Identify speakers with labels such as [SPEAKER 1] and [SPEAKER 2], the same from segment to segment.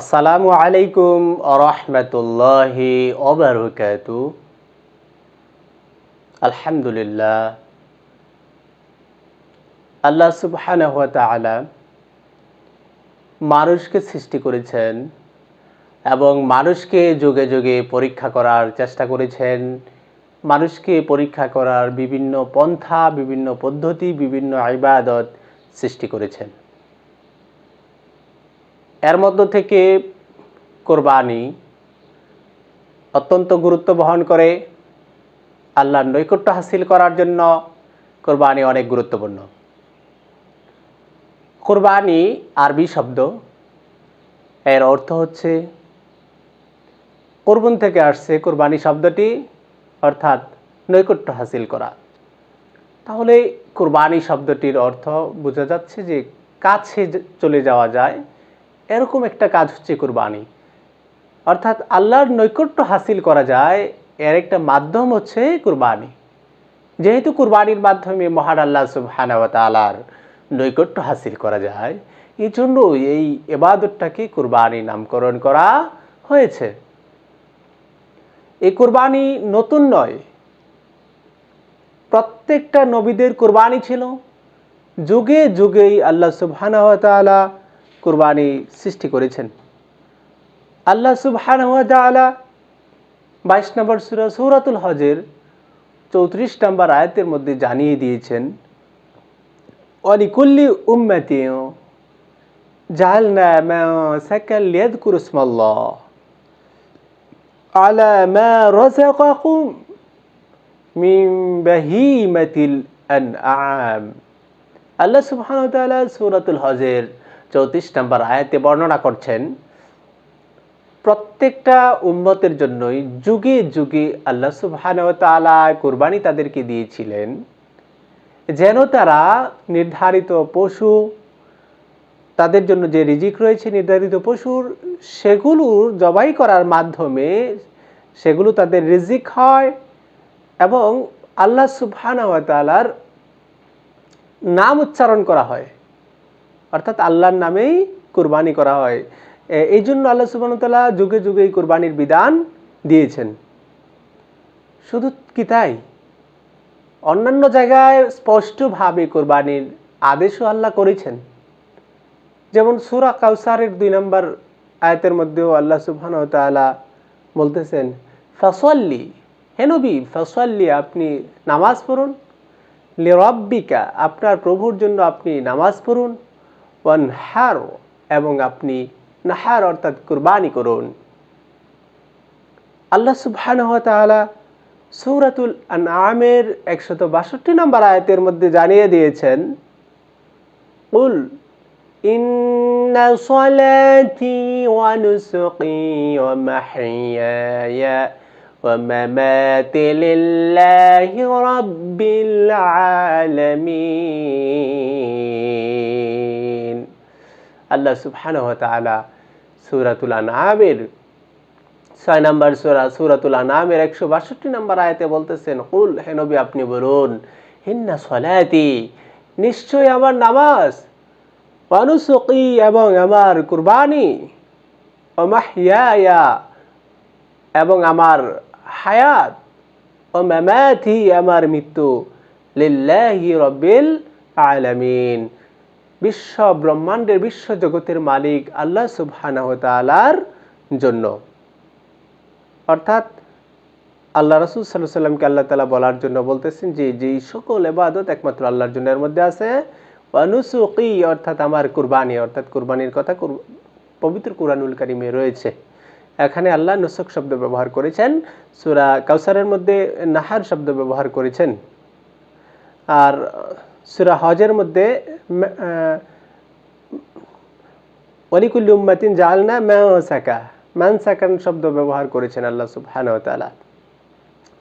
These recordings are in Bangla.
[SPEAKER 1] আসসালামু আলাইকুম আরহামতুল্লাহি ওবরকাত। আলহামদুলিল্লাহ। আল্লাহ সুবহানাহু তাআলা মানুষকে সৃষ্টি করেছেন এবং মানুষকে যুগে যুগে পরীক্ষা করার চেষ্টা করেছেন। মানুষকে পরীক্ষা করার বিভিন্ন পন্থা, বিভিন্ন পদ্ধতি, বিভিন্ন ইবাদত সৃষ্টি করেছেন। এর মধ্য থেকে কোরবানি অত্যন্ত গুরুত্ব বহন করে আল্লাহর নৈকট্য হাসিল করার জন্য কোরবানি অনেক গুরুত্বপূর্ণ। কোরবানি আরবি শব্দ। এর অর্থ হচ্ছে, কোরবন থেকে আসছে কোরবানি শব্দটি, অর্থাৎ নৈকট্য হাসিল করা। তাহলে কোরবানি শব্দটির অর্থ বোঝা যাচ্ছে যে কাছে চলে যাওয়া যায় এরকম একটা কাজ হচ্ছে কোরবানি। অর্থাৎ আল্লাহর নৈকট্য হাসিল করা যায়, এর একটা মাধ্যম হচ্ছে কোরবানি। যেহেতু কোরবানির মাধ্যমে মহান আল্লাহ সুবহানার নৈকট্য হাসিল করা যায় এই জন্য এই এবাদতটাকে কোরবানি নামকরণ করা হয়েছে। এই কোরবানি নতুন নয়। প্রত্যেকটা নবীদের কোরবানি ছিল। যুগে যুগেই আল্লাহ সুবহানাহু ওয়া তাআলা কুরবানি সৃষ্টি করেছেন। আল্লাহ সুবহান তাআলা বাইশ নম্বর সূরা সৌরাতুল হজের চৌত্রিশ নম্বর আয়াতের মধ্যে জানিয়ে দিয়েছেন আলা মা রাযাকাকুম মিন বাহিমাতিল আনআম। আল্লাহ সুবহানাহু ওয়া হজের চৌত্রিশ নম্বর আয়াতে বর্ণনা করছেন, প্রত্যেকটা উম্মতের জন্যই যুগে যুগে আল্লাহ সুবহান তালা কোরবানি তাদেরকে দিয়েছিলেন, যেন তারা নির্ধারিত পশু, তাদের জন্য যে রিজিক রয়েছে নির্ধারিত পশুর, সেগুলো জবাই করার মাধ্যমে সেগুলো তাদের রিজিক হয় এবং আল্লাহ সুবহান তালার নাম উচ্চারণ করা হয়। অর্থাৎ আল্লাহর নামেই কুরবানি করা হয়। এই জন্য আল্লাহ সুবাহতাল্লাহ যুগে যুগে এই কোরবানির বিধান দিয়েছেন। শুধু কি তাই? অন্যান্য জায়গায় স্পষ্টভাবে কোরবানির আদেশও আল্লাহ করেছেন। যেমন সুরা কাউসারের দুই নম্বর আয়তের মধ্যেও আল্লাহ সুবহান তালা বলতেছেন, ফসল্লি হেনবি ফসল্লি, আপনি নামাজ পড়ুন। লিরব্বিকা, আপনার প্রভুর জন্য আপনি নামাজ পড়ুন। ওয়ানহার এবং আপনি নাহার অর্থাৎ কুরবানি করুন আল্লাহ সুবহানাহু ওয়া তাআলা সূরাতুল আনআমের 162 নম্বর আয়াতের মধ্যে জানিয়ে দিয়েছেন কুল ইন্না সালাতি ওয়া নুসুকি ওয়া মাহইয়ায়া ومماتي لله رب العالمين আল্লাহ তাআলা সূরাতুল আনআমের ছয় নম্বর সূরাতুল আনআমের 162 নম্বর আয়াতে বলতেছেন কুল হে নবী, আপনি বলুন, ইন্না সলাতি নিশ্চয় আমার নামাজ এবং আমার কুরবানি, ও মাহইয়ায়া এবং আমার হায়াত, ও মামাথি আমার মৃত্যু লিল্লাহি রব্বিল আলামিন। বিশ্ব ব্রহ্মাণ্ডের বিশ্ব জগতের মালিক আল্লাহ সুবহানাহু তাআলার জন্য। অর্থাৎ আল্লাহ রসুল সাল্লাহ সাল্লামকে আল্লাহ তালা বলার জন্য বলতেছেন যে যেই সকল এবাদত একমাত্র আল্লাহর জন্য এর মধ্যে আছে। অনুসুকি অর্থাৎ আমার কুরবানি, অর্থাৎ কুরবানির কথা পবিত্র কুরআনুল কারিমে রয়েছে। এখানে আল্লাহ নুসক শব্দ ব্যবহার করেছেন, সুরা কাউসারের মধ্যে নাহার শব্দ ব্যবহার করেছেন। আর সুরা হজের মধ্যে অলিকুল্লি উম্মাতিন জালনা ম্যাসাকা ম্যানসাকান শব্দ ব্যবহার করেছেন আল্লাহ সুবহান তালা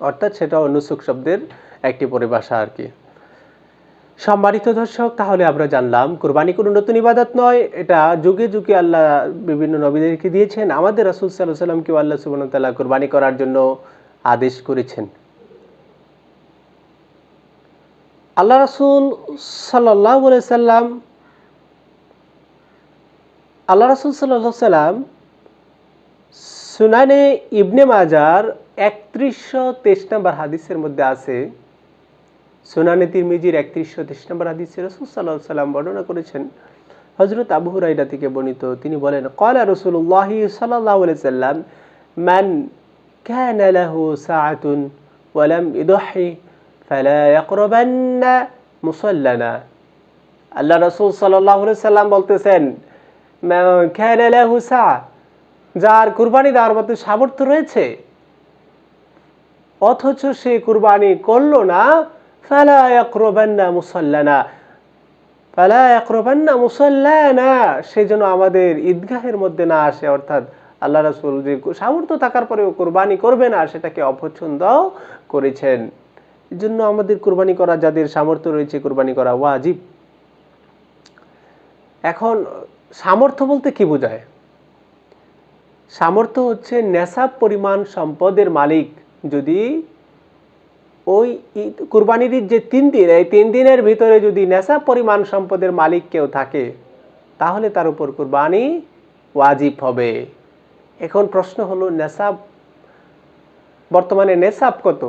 [SPEAKER 1] অর্থাৎ সেটা অনুসুক শব্দের একটি পরিভাষা আর কি. সম্মানিত দর্শক, তাহলে আমরা জানলাম কোরবানি কোনো নতুন ইবাদত নয়, এটা যুগে যুগে আল্লাহ বিভিন্ন নবীদেরকে দিয়েছেন। আমাদের রাসুল সাল্লাহ সাল্লামকেও আল্লাহ সুবান তাল্লাহ কোরবানি করার জন্য আদেশ করেছেন। আল্লাহ রাসুল সাল্লাহ সাল্লাম আল্লাহ রাসুল সাল্লাহ সাল্লাম সুনানে ইবনে মাজার একত্রিশশো তেইশ নম্বর হাদিসের মধ্যে আছে সুনানে তিরমিজির একত্রিশশো তেইশ নম্বর হাদিসে রসুল সাল্লাহ সাল্লাম বর্ণনা করেছেন হজরত আবু হুরাইরা থেকে বর্ণিত তিনি বলেন কলা রসুল্লাহ সাল্লাহ সাল্লাম মান كان له ساعة ولم يضحي মুসল্লানা আল্লাহ রসুল সাল্লাহ সাল্লাম বলতেছেন হুসা যার কুরবানি দেওয়ার মতো সামর্থ্য রয়েছে, অথচ সে কুরবানি করল না, ফালা মুসল্লানা ফালা মুসল্লানা সে যেন আমাদের ঈদগাহের মধ্যে না আসে, অর্থাৎ আল্লাহ রসুল যে সামর্থ্য থাকার পরেও কুরবানি করবে না, সেটাকে অপছন্দ করেছেন। জন্য আমাদের কুরবানি করা, যাদের সামর্থ্য রয়েছে কোরবানি করা ওয়াজিব। এখন, সামর্থ্য বলতে কি বোঝায়? সামর্থ্য হচ্ছে নেশাব পরিমাণ সম্পদের মালিক যদি ওই কুরবানির যে তিন দিন, এই তিন দিনের ভিতরে যদি নেশাব পরিমাণ সম্পদের মালিক কেউ থাকে, তাহলে তার উপর কুরবানি ওয়াজিব হবে। এখন প্রশ্ন হলো, নেশাব, বর্তমানে নেশাব কত?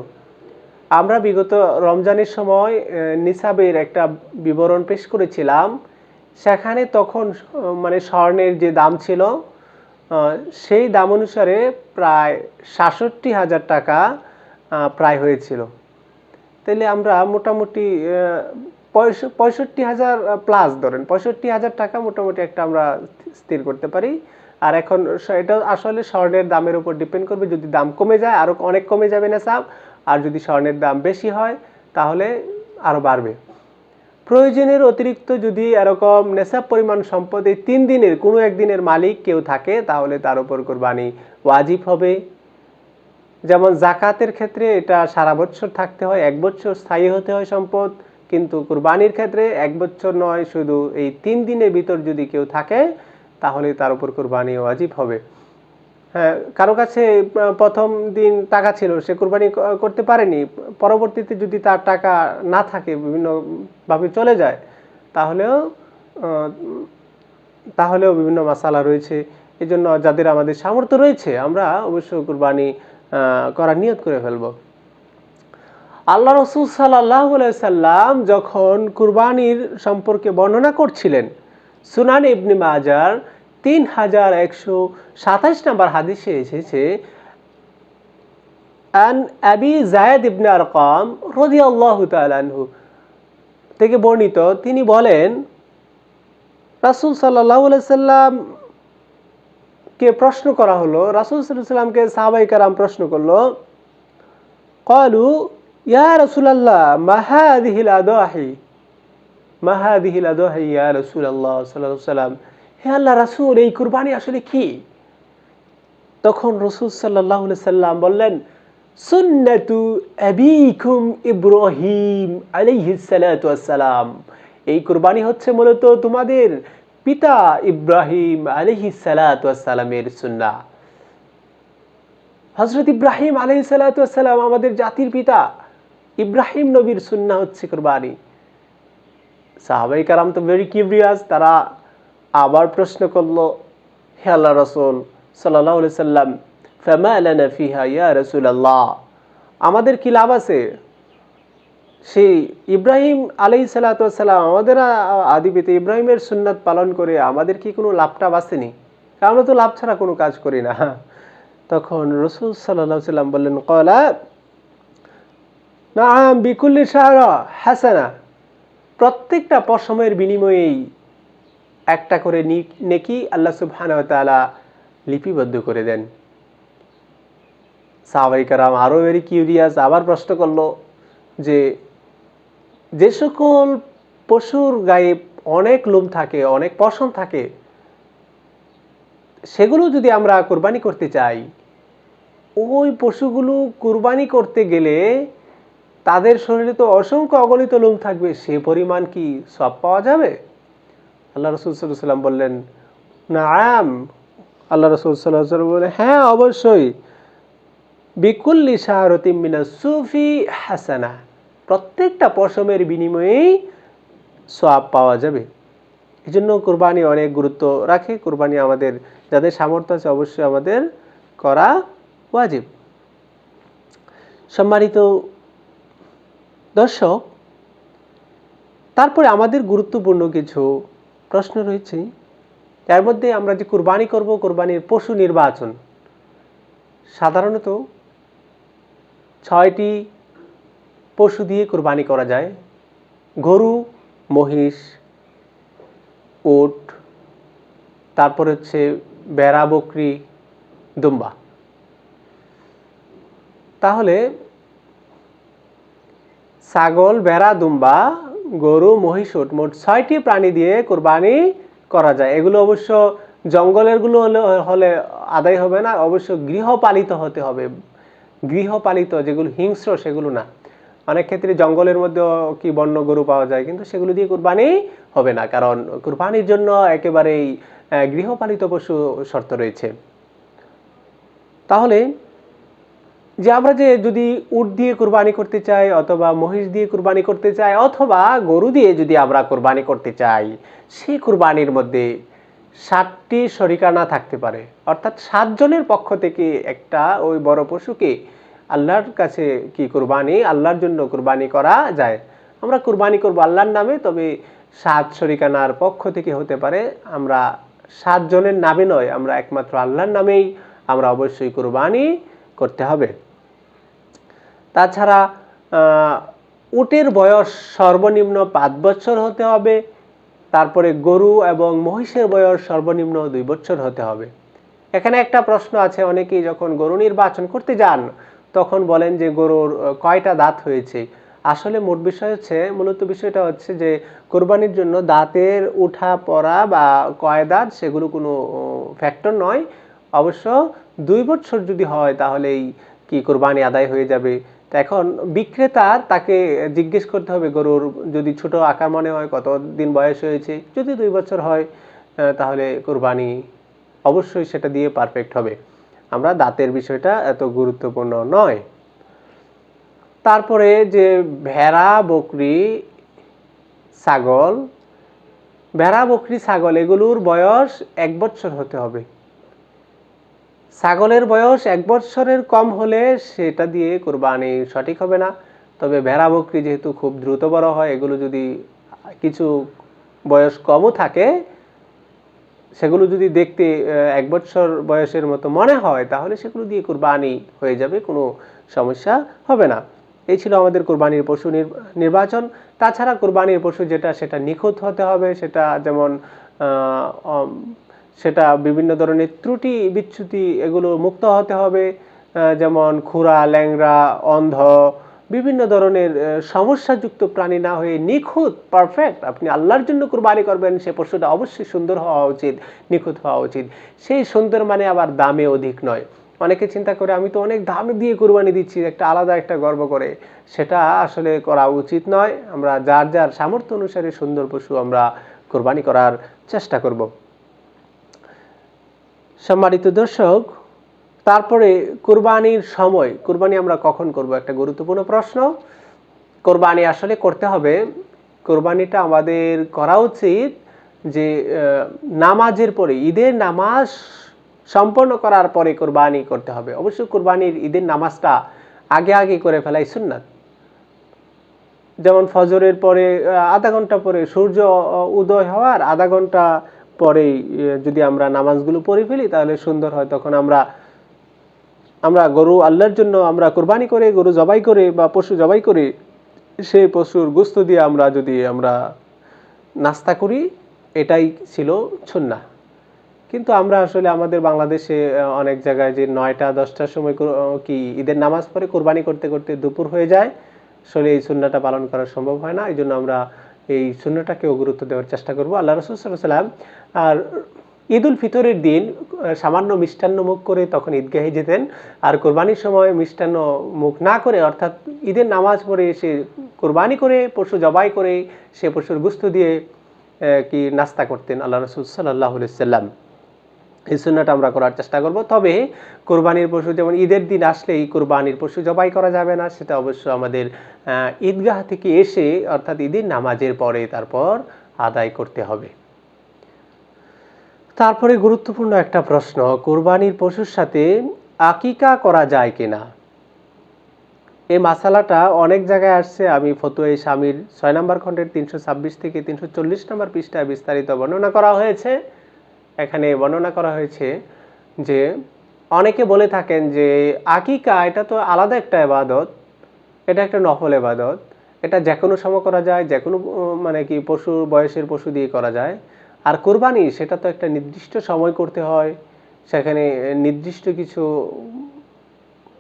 [SPEAKER 1] আমরা বিগত রমজানের সময় নিসাবের একটা বিবরণ পেশ করেছিলাম। সেখানে তখন মানে স্বর্ণের যে দাম ছিল সেই দাম অনুসারে প্রায় সাতষট্টি হাজার টাকা প্রায় হয়েছিল। তাহলে আমরা মোটামুটি পঁয়ষ- পঁয়ষট্টি হাজার প্লাস ধরেন, পঁয়ষট্টি হাজার টাকা মোটামুটি একটা আমরা স্থির করতে পারি। আর এখন এটা আসলে স্বর্ণের দামের উপর ডিপেন্ড করবে, যদি দাম কমে যায় আরও অনেক কমে যাবে না সাব। আর যদি স্বর্ণের দাম বেশি হয়, তাহলে আরও বাড়বে। প্রয়োজনের অতিরিক্ত যদি এরকম নেশাব পরিমাণ সম্পদ এই তিন দিনের, কোনো একদিনের মালিক কেউ থাকে, তাহলে তার উপর কোরবানি ওয়াজিব হবে। যেমন জাকাতের ক্ষেত্রে এটা সারা বছর থাকতে হয়, এক বছর স্থায়ী হতে হয় সম্পদ, কিন্তু কুরবানির ক্ষেত্রে এক বছর নয়, শুধু এই তিন দিনের ভিতর যদি কেউ থাকে, তাহলে তার উপর কুরবানি ওয়াজিব হবে। কারও কাছে প্রথম দিন টাকা ছিল, সে কুরবানি করতে পারেনি। পরবর্তীতে যদি তার টাকা না থাকে, বিভিন্নভাবে চলে যায়, তাহলেও তাহলেও বিভিন্ন মশালা রয়েছে। এই জন্য যাদের আমাদের সামর্থ্য রয়েছে, আমরা অবশ্যই কুরবানি করার নিয়ত করে ফেলব। আল্লাহ রসুল সাল্লাহ সাল্লাম যখন কুরবানির সম্পর্কে বর্ণনা করছিলেন, সুনান ইবনি মাজার তিন হাজার একশো সাতাশ নাম্বার হাদিসে এসেছে, আন আবি জায়দ ইবনে আরকাম রদি আল্লাহ তালানহু থেকে বর্ণিত, তিনি বলেন, রাসুল সাল্লাম কে প্রশ্ন করা হলো, রাসুল সাল্লামকে সাহাবাই কারাম প্রশ্ন করল, কলু, ইয়া রসুল আল্লাহ মাহাদিহিল আদোহি মাহাদিহিল আদোহি ইয়া রসুল আল্লাহ সাল্লাম হে আল্লাহ রাসুল, এই কুরবানি আসলে কি? তখন রসুল সাল্লাহ সাল্লাম বললেন ইব্রাহিম আলিহিসালাম এই কুরবানি হচ্ছে মূলত তোমাদের পিতা ইব্রাহিম সুন্না হজরত ইব্রাহিম আমাদের জাতির পিতা, ইব্রাহিম নবীর সুন্না হচ্ছে কুরবানি। সাহাবাই কারাম তো ভেরি কিউরিয়াস তারা আবার প্রশ্ন করল, হে আল্লাহ রসুল সাল্লাহ সাল্লাম, ফেমা ফিহা ইয়া রসুল আল্লাহ আমাদের কি লাভ আছে? সেই ইব্রাহিম আলাই সাল্লাম আমাদের আ- আদি পিতা ইব্রাহিমের সুন্নাত পালন করে আমাদের কি কোনো লাভটা বাঁচেনি আমরা তো লাভ ছাড়া কোনো কাজ করি না। তখন রসুল সাল্লাহ সাল্লাম বললেন, কলা না বিকুল্লি সাহারা হাসানা। প্রত্যেকটা পশমের বিনিময়েই একটা করে নেকি আল্লাহ তাআলা লিপিবদ্ধ করে দেন। সাহাবাই কারাম আরও ভেরি কিউরিয়াস আবার প্রশ্ন করল যে যে সকল পশুর গায়ে অনেক লোম থাকে, অনেক পশম থাকে, সেগুলো যদি আমরা কোরবানি করতে চাই, ওই পশুগুলো কুরবানি করতে গেলে তাদের শরীরে তো অসংখ্য অগণিত লোম থাকবে, সে পরিমাণ কি সব পাওয়া যাবে? আল্লাহ রসুল সাল্লাম বললেন না আম আল্লাহ রসুল সাল্লাহ বললেন হ্যাঁ অবশ্যই। বিকুল্লি শাহরতিম মিনা সুফি হাসানা। প্রত্যেকটা পশমের বিনিময়েই সব পাওয়া যাবে। এই জন্য কোরবানি অনেক গুরুত্ব রাখে। কোরবানি আমাদের যাদের সামর্থ্য আছে অবশ্যই আমাদের করা ওয়াজিব। সম্মানিত দর্শক, তারপরে আমাদের গুরুত্বপূর্ণ কিছু প্রশ্ন রয়েছে এর মধ্যে আমরা যে কুরবানি করব, কোরবানির পশু নির্বাচন, সাধারণত ছয়টি পশু দিয়ে কুরবানি করা যায়। গরু, মহিষ, উট, তারপর হচ্ছে বেড়া, বকরি, দুম্বা। তাহলে ছাগল, বেড়া, দুম্বা গরু, মহিষ উট মোট ছয়টি প্রাণী দিয়ে কোরবানি করা যায়। এগুলো অবশ্য জঙ্গলেরগুলো হলে হলে আদায় হবে না, অবশ্য গৃহপালিত হতে হবে। গৃহপালিত যেগুলো হিংস্র, সেগুলো না। অনেক ক্ষেত্রে জঙ্গলের মধ্যেও কি বন্য গরু পাওয়া যায়, কিন্তু সেগুলো দিয়ে কুরবানি হবে না, কারণ কুরবানির জন্য একেবারেই গৃহপালিত পশু শর্ত রয়েছে। তাহলে যে আমরা যে যদি উট দিয়ে কুরবানি করতে চাই অথবা মহিষ দিয়ে কুরবানি করতে চাই অথবা গরু দিয়ে যদি আমরা কুরবানি করতে চাই, সেই কুরবানির মধ্যে ষাটটি শরিকানা থাকতে পারে। অর্থাৎ সাতজনের পক্ষ থেকে একটা ওই বড় পশুকে আল্লাহর কাছে কি কুরবানি, আল্লাহর জন্য কুরবানি করা যায়। আমরা কুরবানি করব আল্লাহর নামে, তবে সাত শরিকানার পক্ষ থেকে হতে পারে আমরা সাতজনের নামে নয়, আমরা একমাত্র আল্লাহর নামেই আমরা অবশ্যই কুরবানি করতে হবে। তাছাড়া উটের বয়স সর্বনিম্ন পাঁচ বছর হতে হবে, তারপরে গরু এবং মহিষের বয়স সর্বনিম্ন দুই বছর হতে হবে। এখানে একটা প্রশ্ন আছে, অনেকেই যখন গরু নির্বাচন করতে যান, তখন বলেন যে গরুর কয়টা দাঁত হয়েছে? আসলে মোট বিষয় হচ্ছে, মূলত বিষয়টা হচ্ছে যে কোরবানির জন্য দাঁতের উঠা পড়া বা কয় দাঁত সেগুলো কোনো ফ্যাক্টর নয়। অবশ্য দুই বছর যদি হয় তাহলেই কি কোরবানি আদায় হয়ে যাবে? তা এখন বিক্রেতার তাকে জিজ্ঞেস করতে হবে, গরুর যদি ছোট আকার মনে হয় কত দিন বয়স হয়েছে? যদি দুই বছর হয় তাহলে কোরবানি অবশ্যই সেটা দিয়ে পারফেক্ট হবে। আমরা দাঁতের বিষয়টা এত গুরুত্বপূর্ণ নয়। তারপরে যে ভেড়া, বকরি, ছাগল, ভেড়া, বকরি, ছাগল, এগুলোর বয়স এক বছর হতে হবে। ছাগলের বয়স এক বছরের কম হলে সেটা দিয়ে কোরবানি সঠিক হবে না। তবে ভেড়া বকরি যেহেতু খুব দ্রুত বড় হয়, এগুলো যদি কিছু বয়স কমও থাকে, সেগুলো যদি দেখতে এক বছর বয়সের মতো মনে হয়, তাহলে সেগুলো দিয়ে কোরবানি হয়ে যাবে, কোনো সমস্যা হবে না। এই ছিল আমাদের কোরবানির পশু নির- নির্বাচন। তাছাড়া কোরবানির পশু যেটা, সেটা নিখুঁত হতে হবে, সেটা যেমন সেটা বিভিন্ন ধরনের ত্রুটি বিচ্যুতি এগুলো মুক্ত হতে হবে যেমন খুরা ল্যাংরা অন্ধ, বিভিন্ন ধরনের সমস্যাযুক্ত প্রাণী না হয়ে নিখুঁত পারফেক্ট আপনি আল্লাহর জন্য কুরবানি করবেন, সে পশুটা অবশ্যই সুন্দর হওয়া উচিত, নিখুঁত হওয়া উচিত। সেই সুন্দর মানে আবার দামে অধিক নয়। অনেকে চিন্তা করে, আমি তো অনেক দাম দিয়ে কুরবানি দিচ্ছি, একটা আলাদা একটা গর্ব করে। সেটা আসলে করা উচিত নয়। আমরা যার যার সামর্থ্য অনুসারে সুন্দর পশু আমরা কোরবানি করার চেষ্টা করব। সম্মানিত দর্শক, তারপরে কোরবানির সময়, কোরবানি আমরা কখন করব একটা গুরুত্বপূর্ণ প্রশ্ন। কোরবানি আসলে করতে হবে। কোরবানিটা আমাদের করা উচিত যে নামাজের পরে, ঈদের নামাজ সম্পন্ন করার পরে কোরবানি করতে হবে। অবশ্যই কোরবানির ঈদের নামাজটা আগে আগে করে ফেলাই সুন্নাত। যেমন ফজরের পরে আধা ঘণ্টা পরে সূর্য উদয় হওয়ার আধা ঘণ্টা পরেই যদি আমরা নামাজগুলো পড়ে ফেলি, তাহলে সুন্দর হয়। তখন আমরা আমরা গরু আল্লাহর জন্য আমরা কোরবানি করে, গরু জবাই করে বা পশু জবাই করে সেই পশুর গোস্ত দিয়ে আমরা যদি আমরা নাস্তা করি, এটাই ছিল সুন্নাহ। কিন্তু আমরা আসলে আমাদের বাংলাদেশে অনেক জায়গায় যে নয়টা, দশটার সময় কি ঈদের নামাজ পড়ে কোরবানি করতে করতে দুপুর হয়ে যায়, আসলে এই সুন্নাটা পালন করা সম্ভব হয় না। এই জন্য আমরা এই শূন্যটাকে গুরুত্ব দেওয়ার চেষ্টা করব। আল্লাহ রসুল সাল্লাম আর ঈদ উল ফিতরের দিন সামান্য মিষ্টান্ন মুখ করে তখন ঈদগাহে যেতেন আর কোরবানির সময় মিষ্টান্ন মুখ না করে, অর্থাৎ ঈদের নামাজ পড়ে সে কোরবানি করে, পশু জবাই করে সে পশুর গুস্ত দিয়ে কি নাস্তা করতেন আল্লাহ রসুল সাল্লাহ সাল্লাম এই সুন্নাটা আমরা করার চেষ্টা করব। তবে কোরবানির পশু যেমন ঈদের দিন আসলেই কোরবানির পশু জবাই করা যাবে না, সেটা অবশ্য আমাদের ঈদগাহ থেকে এসে অর্থাৎ ঈদের নামাজের পরে তারপর আদায় করতে হবে। তারপরে গুরুত্বপূর্ণ একটা প্রশ্ন, কোরবানির পশুর সাথে আকিকা করা যায় কিনা? এই মাসালাটা অনেক জায়গায় আসছে, আমি ফতুয়াই স্বামীর ছয় নম্বর খণ্ডের তিনশো ছাব্বিশ থেকে তিনশো চল্লিশ নম্বর পৃষ্ঠায় বিস্তারিত বর্ণনা করা হয়েছে। এখানে বর্ণনা করা হয়েছে যে অনেকে বলে থাকেন যে আকিকা, এটা তো আলাদা একটা এবাদত এটা একটা নফল এবাদত এটা যে কোনো সময় করা যায় যে কোনো মানে কি পশু, বয়সের পশু দিয়ে করা যায়। আর কোরবানি, সেটা তো একটা নির্দিষ্ট সময় করতে হয়, সেখানে নির্দিষ্ট কিছু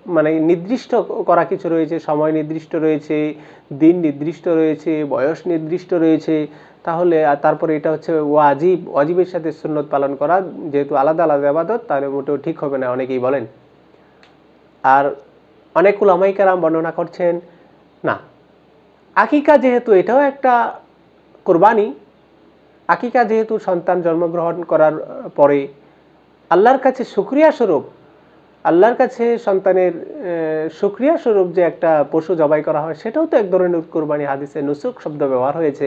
[SPEAKER 1] মানে নির্দিষ্ট করা কিছু রয়েছে, সময় নির্দিষ্ট রয়েছে, দিন নির্দিষ্ট রয়েছে, বয়স নির্দিষ্ট রয়েছে তাহলে, আর তারপরে এটা হচ্ছে ওয়াজিব, ওয়াজিবের সাথে সুন্নত পালন করা, যেহেতু আলাদা আলাদা আবাদত, তাহলে মোটেও ঠিক হবে না, অনেকেই বলেন। আর অনেক উলামাইকারাম বর্ণনা করছেন, না, আকিকা যেহেতু এটাও একটা কোরবানি, আকিকা যেহেতু সন্তান জন্মগ্রহণ করার পরে আল্লাহর কাছে শুক্রিয়া স্বরূপ আল্লাহর কাছে সন্তানের সুক্রিয়া স্বরূপ যে একটা পশু জবাই করা হয়, সেটাও তো এক ধরনের কোরবানি হাদিসে নুসুক শব্দ ব্যবহার হয়েছে।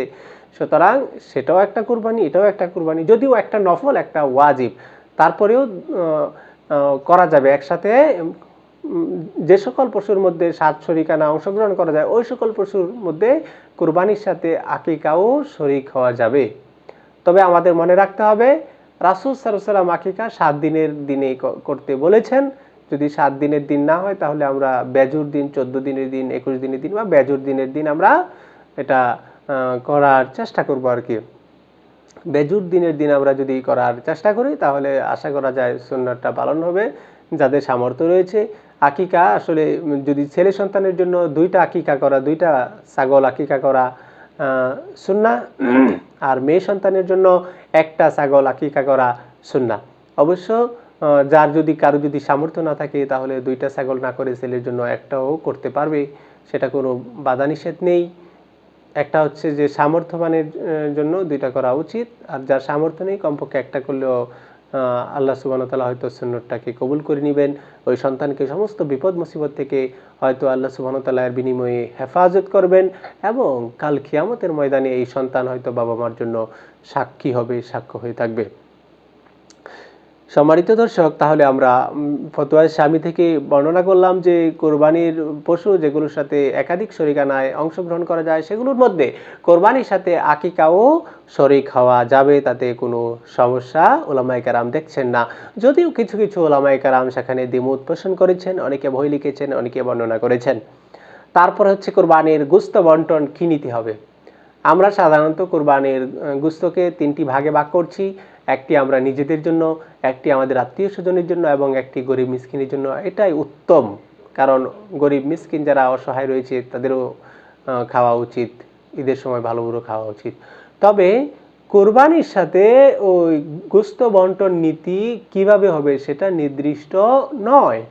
[SPEAKER 1] সুতরাং সেটাও একটা কোরবানি, এটাও একটা কোরবানি, যদিও একটা নফল, একটা ওয়াজিব। তারপরেও করা যাবে একসাথে যে সকল পশুর মধ্যে সাত শরিকানা অংশগ্রহণ করা যায়, ওই সকল পশুর মধ্যে কোরবানির সাথে আকিকাও শরিক হওয়া যাবে। তবে আমাদের মনে রাখতে হবে, রাসুল সাল্লাম আকিকা সাত দিনের দিনে করতে বলেছেন। যদি সাত দিনের দিন না হয়, তাহলে আমরা বেজুর দিন, চোদ্দ দিনের দিন, একুশ দিনের দিন বা বেজুর দিনের দিন আমরা এটা করার চেষ্টা করব আর কি। বেজুর দিনের দিন আমরা যদি করার চেষ্টা করি, তাহলে আশা করা যায় সুন্নাতটা পালন হবে, যাদের সামর্থ্য রয়েছে। আকিকা আসলে যদি ছেলে সন্তানের জন্য দুইটা আকিকা করা, দুইটা ছাগল আকিকা করা সুন্না, আর মেয়ে সন্তানের জন্য একটা ছাগল আকিকা করা সুন্না। অবশ্য যার যদি কারও যদি সামর্থ্য না থাকে, তাহলে দুইটা ছাগল না করে ছেলের জন্য একটাও করতে পারবে, সেটা কোনো বাধা নিষেধ নেই। একটা হচ্ছে যে সামর্থ্যবানের জন্য দুইটা করা উচিত, আর যার সামর্থ্য নেই, কমপক্ষে একটা করলেও আল্লাহ সুবাহ তালা হয়তো সুন্নতটাকে কবুল করে নেবেন। ওই সন্তানকে সমস্ত বিপদ, মুসিবত থেকে হয়তো আল্লাহ সুবাহ তালার বিনিময়ে হেফাজত করবেন, এবং কাল খিয়ামতের ময়দানে এই সন্তান হয়তো বাবা মার জন্য সাক্ষী হবে, সাক্ষ্য হয়ে থাকবে। সম্মানিত দর্শক, তাহলে আমরা ফতোয়ার স্বামী থেকে বর্ণনা করলাম যে কোরবানির পশু যেগুলোর সাথে একাধিক শরিকানায় অংশগ্রহণ করা যায়, সেগুলোর মধ্যে কোরবানির সাথে আকিকাও শরিক হওয়া যাবে, তাতে কোনো সমস্যা ওলামাই কারাম দেখছেন না। যদিও কিছু কিছু ওলামাই কারাম সেখানে দ্বিমত পোষণ করেছেন, অনেকে বই লিখেছেন, অনেকে বর্ণনা করেছেন। তারপর হচ্ছে কোরবানির গুস্ত বন্টন কি নিতে হবে? আমরা সাধারণত কোরবানির গুস্তকে তিনটি ভাগে ভাগ করছি। একটি আমরা নিজেদের জন্য, একটি আমাদের আত্মীয় স্বজনের জন্য এবং একটি গরিব মিসকিনের জন্য। এটাই উত্তম, কারণ গরিব মিসকিন যারা অসহায় রয়েছে তাদেরও খাওয়া উচিত, ঈদের সময় ভালো বুড়ো খাওয়া উচিত। তবে কোরবানির সাথে ওই গুস্ত বন্টন নীতি কীভাবে হবে সেটা নির্দিষ্ট নয়।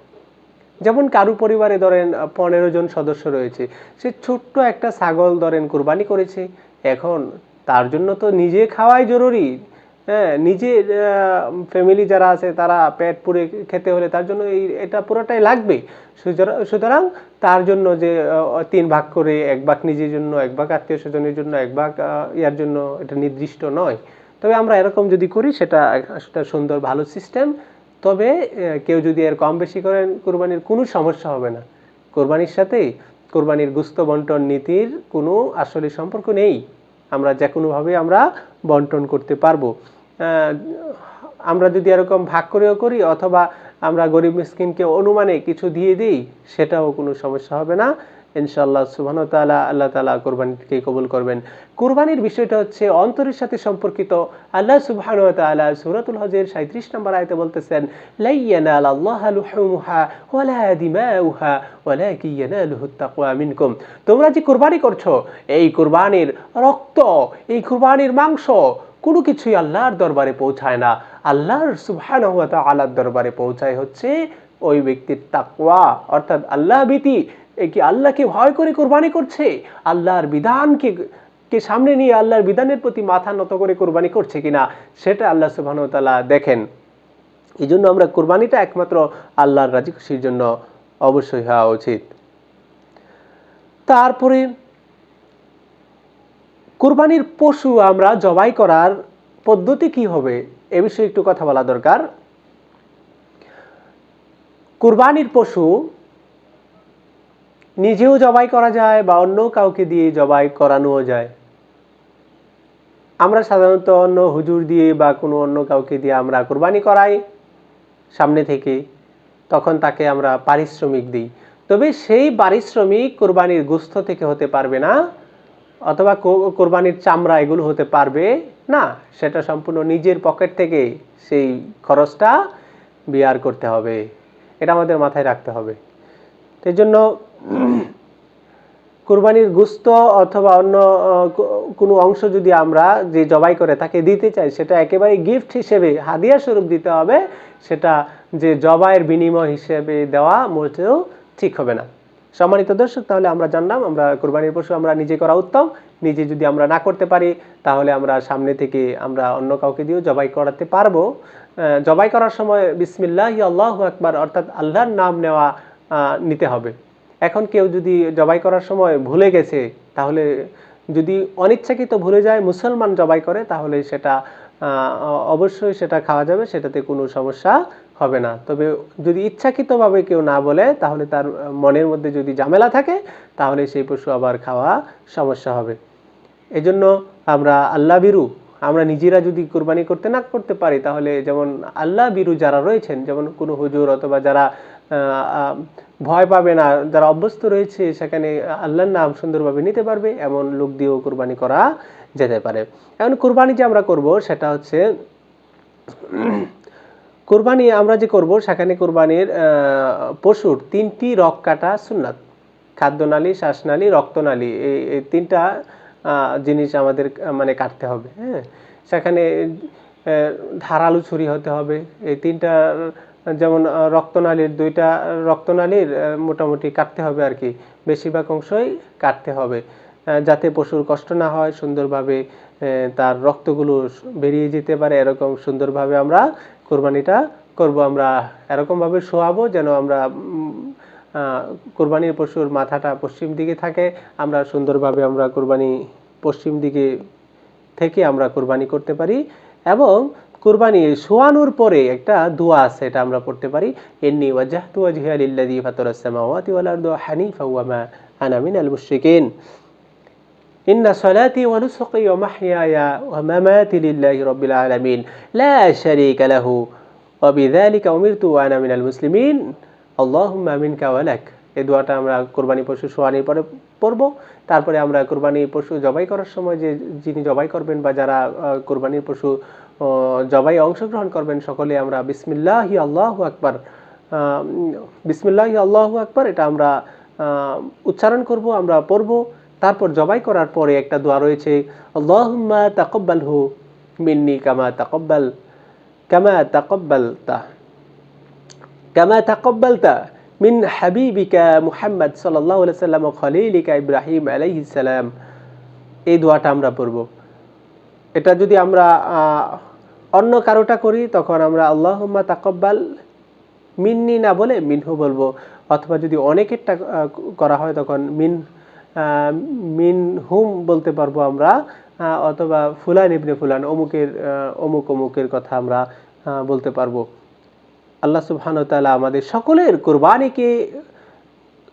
[SPEAKER 1] যেমন কারু পরিবারে ধরেন, পনেরো জন সদস্য রয়েছে, সে ছোট্ট একটা ছাগল ধরেন কোরবানি করেছে, এখন তার জন্য তো নিজে খাওয়াই জরুরি। হ্যাঁ নিজে ফ্যামিলি যারা আছে, তারা পেট পুরে খেতে হলে তার জন্য এই, এটা পুরোটাই লাগবে সুতরাং- তার জন্য যে তিন ভাগ করে এক ভাগ নিজের জন্য, এক ভাগ আত্মীয় স্বজনের জন্য, এক ভাগ ইয়ার জন্য এটা নির্দিষ্ট নয়। তবে আমরা এরকম যদি করি, সেটা একটা সুন্দর, ভালো সিস্টেম তবে কেউ যদি এর কম বেশি করেন, কোরবানির কোনো সমস্যা হবে না। কোরবানির সাথে কোরবানির গুস্ত বন্টন নীতির কোনো আসলে সম্পর্ক নেই। আমরা যে কোনোভাবে আমরা বন্টন করতে পারব। আমরা যদি এরকম ভাগ করেও করি অথবা আমরা গরিব মিসকিনকে অনুমানে কিছু দিয়ে দিই, সেটাও কোনো সমস্যা হবে না। ইনশাআল্লাহ সুবহান তাআলা, আল্লাহ তাআলা কোরবানিকে কবুল করবেন। কোরবানির বিষয়টা হচ্ছে অন্তরের সাথে সম্পর্কিত। আল্লাহ সুবহান তাআলা সূরাতুল হজের 37 নম্বর আয়াতে বলতেছেন তোমরা যে কোরবানি করছ, এই কোরবানির রক্ত, এই কোরবানির মাংস কোনো কিছুই আল্লাহর দরবারে পৌঁছায় না। আল্লাহর সুবহানাহু ওয়া তাআলার দরবারে পৌঁছায় হচ্ছে ওই ব্যক্তির তাকওয়া। অর্থাৎ আল্লাহ ভীতি কি আল্লাহকে ভয় করে কোরবানি করছে? আল্লাহর বিধানকে, কে সামনে নিয়ে আল্লাহর বিধানের প্রতি মাথা নত করে কোরবানি করছে কিনা, সেটা আল্লাহ ওয়া দেখেন। এই জন্য আমরা কোরবানিটা একমাত্র আল্লাহর রাজি খুশির জন্য অবশ্যই হওয়া উচিত। তারপরে কোরবানির পশু আমরা জবাই করার পদ্ধতি কি হবে? এ বিষয়ে একটু কথা বলা দরকার। কুরবানির পশু নিজেও জবাই করা যায় বা অন্য কাউকে দিয়ে জবাই করানোও যায়। আমরা সাধারণত অন্য হুজুর দিয়ে বা কোনো অন্য কাউকে দিয়ে আমরা কোরবানি করাই সামনে থেকে, তখন তাকে আমরা পারিশ্রমিক দিই। তবে সেই পারিশ্রমিক কোরবানির গুস্থ থেকে হতে পারবে না। অথবা কোরবানির চামড়া এগুলো হতে পারবে। না, সেটা সম্পূর্ণ নিজের পকেট থেকে সেই খরচটা বিয়ার করতে হবে। এটা আমাদের মাথায় রাখতে হবে। সেই জন্য কোরবানির গুস্ত অথবা অন্য কোনো অংশ যদি আমরা যে জবাই করে তাকে দিতে চাই, সেটা একেবারে গিফট হিসেবে, হাদিয়া স্বরূপ দিতে হবে। সেটা যে জবাইয়ের বিনিময় হিসেবে দেওয়া মোটেও ঠিক হবে না। সম্মানিত দর্শক, তাহলে আমরা জানলাম, আমরা কোরবানির পশু আমরা নিজে করা উত্তম, নিজে যদি আমরা না করতে পারি, তাহলে আমরা সামনে থেকে আমরা অন্য কাউকে দিয়েও জবাই করাতে পারব। জবাই করার সময় বিসমিল্লাহ, আল্লাহ আকবার, অর্থাৎ আল্লাহর নাম নেওয়া নিতে হবে। এখন কেউ যদি জবাই করার সময় ভুলে গেছে, তাহলে যদি অনিচ্ছাকৃত ভুলে যায়, মুসলমান জবাই করে, তাহলে সেটা অবশ্যই সেটা খাওয়া যাবে, সেটাতে কোনো সমস্যা হবে না। তবে যদি ইচ্ছাকৃতভাবে কেউ না বলে, তাহলে তার মনের মধ্যে যদি ঝামেলা থাকে, তাহলে সেই পশু আবার খাওয়া সমস্যা হবে। এজন্য আমরা আল্লাহ বিরু, আমরা নিজেরা যদি কোরবানি করতে না করতে পারি, তাহলে যেমন আল্লাহ বিরু যারা রয়েছেন, যেমন কোনো হুজুর অথবা যারা ভয় পাবে না, যারা অভ্যস্ত রয়েছে, সেখানে আল্লাহর নাম সুন্দরভাবে নিতে পারবে, এমন লোক দিয়েও কোরবানি করা যেতে পারে। এখন কোরবানি যে আমরা করব, সেটা হচ্ছে কোরবানি আমরা যে করব, সেখানে কোরবানির পশুর তিনটি রক কাটা সুন্নাত। খাদ্যনালী, শ্বাসনালী, রক্তনালী, এই তিনটা জিনিস আমাদের মানে কাটতে হবে হ্যাঁ? সেখানে ধারালো ছুরি হতে হবে। এই তিনটা, যেমন রক্তনালীর দুইটা, রক্তনালীর মোটামুটি কাটতে হবে আর কি। বেশিরভাগ অংশই কাটতে হবে। যাতে পশুর কষ্ট না হয়, সুন্দরভাবে তার রক্তগুলো বেরিয়ে যেতে পারে, এরকম সুন্দরভাবে আমরা কোরবানিটা করব। আমরা এরকমভাবে শোয়াবো যেন আমরা কোরবানির পশুর মাথাটা পশ্চিম দিকে থাকে। আমরা সুন্দরভাবে আমরা কোরবানি পশ্চিম দিকে থেকে আমরা কোরবানি করতে পারি এবং কোরবানি শোয়ানোর পরে একটা দোয়া আছে, এটা আমরা পড়তে পারি। এমনি এন্নি ওয়াজাহতু ওয়াজহিয়া লিল্লাযী ফাতারাস সামাওয়াতি ওয়াল আরদা হানিফা ওয়া মা আনা মিনাল মুশরিকিন। إن صلاتي ونسقي ومحياي ومماتي لله رب العالمين لا شريك له وبذلك أمرت وأنا من المسلمين اللهم منك ولك এই দোয়াটা আমরা কোরবানি পশু শোয়ানির পরে পড়ব তারপরে আমরা কোরবানি পশু জবাই করার সময় যে যিনি জবাই করবেন বা যারা আহ, কোরবানির পশু আহ, জবাই অংশগ্রহণ করবেন সকলে আমরা বিসমিল্লাহি আল্লাহু আকবার আহ, বিসমিল্লাহি আল্লাহু আকবার এটা আমরা আহ, উচ্চারণ করব আমরা পড়ব তারপর জবাই করার পরে একটা দোয়া রয়েছে, আল্লাহুম্মা তাকাব্বালহু মিন্নি কামা তাকাব্বাল, কামা তাকাব্বালতা কামা তাকাব্বালতা মিন হাবিবিকা মুহাম্মদ আলাইহি সাল্লাম খলিলিকা ইব্রাহিম আলাইহিস সালাম। এই দোয়াটা আমরা পড়ব। এটা যদি আমরা অন্য কারোটা করি, তখন আমরা আল্লাহুম্মা তাকাব্বাল মিন্নি না বলে মিনহু বলব। অথবা যদি অনেকেরটা করা হয়, তখন মিন মিন হুম বলতে পারব আমরা অথবা ফুলান ইবনে ফুলান অমুকের অমুক অমুকের কথা আমরা বলতে পারব। আল্লাহ সুবহান তাআলা আমাদের সকলের কোরবানিকে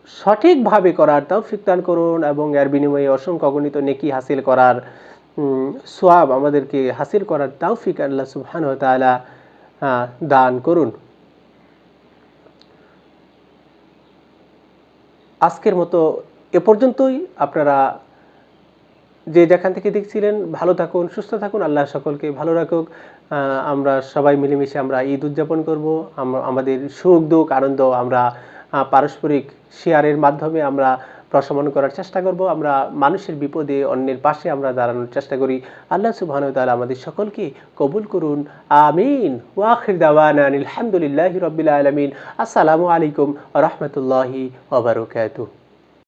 [SPEAKER 1] সঠিকভাবে করার তৌফিক দান করুন এবং এর বিনিময়ে অসংখ্য অগণিত নেকি হাসিল করার সোয়াব আমাদেরকে হাসিল করার তৌফিক আল্লাহ সুবহান আহ, দান করুন। আজকের মতো এ পর্যন্তই আপনারা যে যেখান থেকে দেখছিলেন, ভালো থাকুন, সুস্থ থাকুন, আল্লাহ সকলকে ভালো রাখুক। আমরা সবাই মিলেমিশে আমরা ঈদ উদযাপন করব। আম- আমাদের সুখ, দুঃখ, আনন্দ আমরা পারস্পরিক শেয়ারের মাধ্যমে আমরা প্রশমন করার চেষ্টা করব। আমরা মানুষের বিপদে অন্যের পাশে আমরা দাঁড়ানোর চেষ্টা করি। আল্লাহ সুবহানাহু ওয়া আমাদের সকলকে কবুল করুন। আমিন। ওয়াখির দাওয়ানা আলহামদুলিল্লাহি রাব্বিল আলামিন। আসসালামু আলাইকুম রাহমাতুল্লাহি ওয়া বারাকাতুহু।